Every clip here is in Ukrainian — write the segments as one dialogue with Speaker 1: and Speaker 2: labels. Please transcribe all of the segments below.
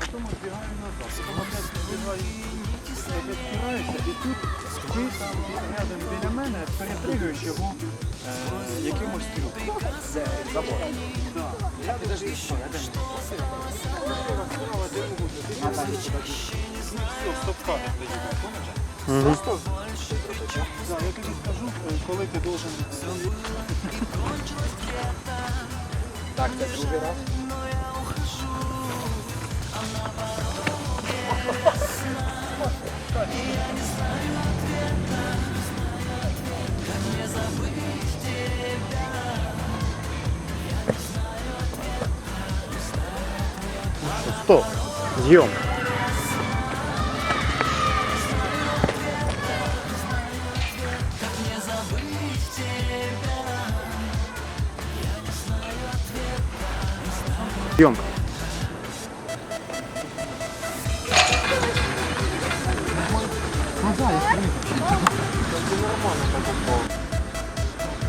Speaker 1: потім збігаю назад. Опять збігаю, опять і тут ти рядом біля мене перепригуєш його е, якимось трюком.
Speaker 2: Це забор.
Speaker 1: Я
Speaker 2: я
Speaker 1: тоді був, пам'ятаєш?
Speaker 2: Просто
Speaker 1: я тобі скажу, коли ти должен...
Speaker 2: так, це другий раз.
Speaker 3: Стоп. Съем. Съемка.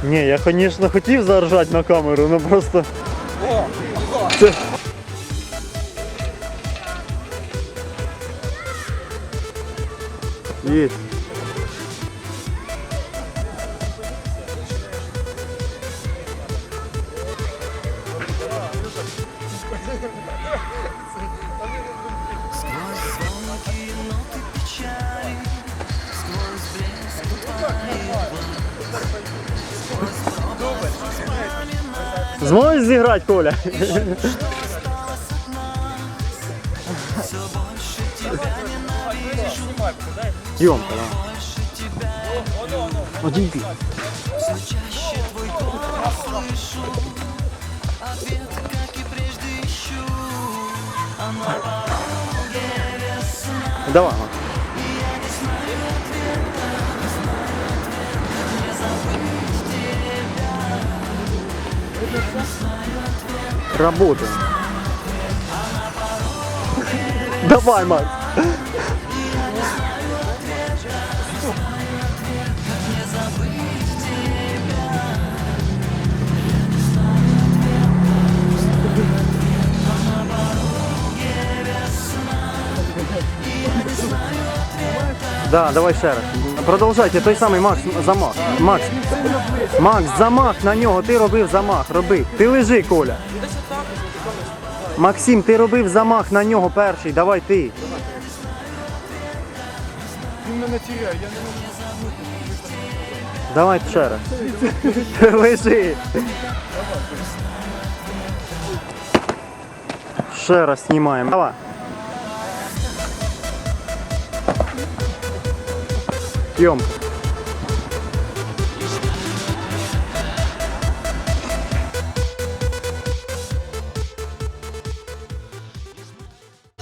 Speaker 3: Ні, я, звісно, хотів заржати на камеру, але просто. Це... Есть. Зможеш зіграти, Коля? Съемка, да. Один пи. Давай, Работаем. Давай, Макс. Да, давай ще раз. Продовжайте, той самий Макс, замах. Макс. Макс, замах на нього, ти робив замах, роби. Ти лежи, Коля. Максим, ти робив замах на нього перший, давай ти.
Speaker 1: Він мене тіряє, я не можу.
Speaker 3: Давай ще раз. Лежи. Ще раз знімаємо. Давай. Съемка.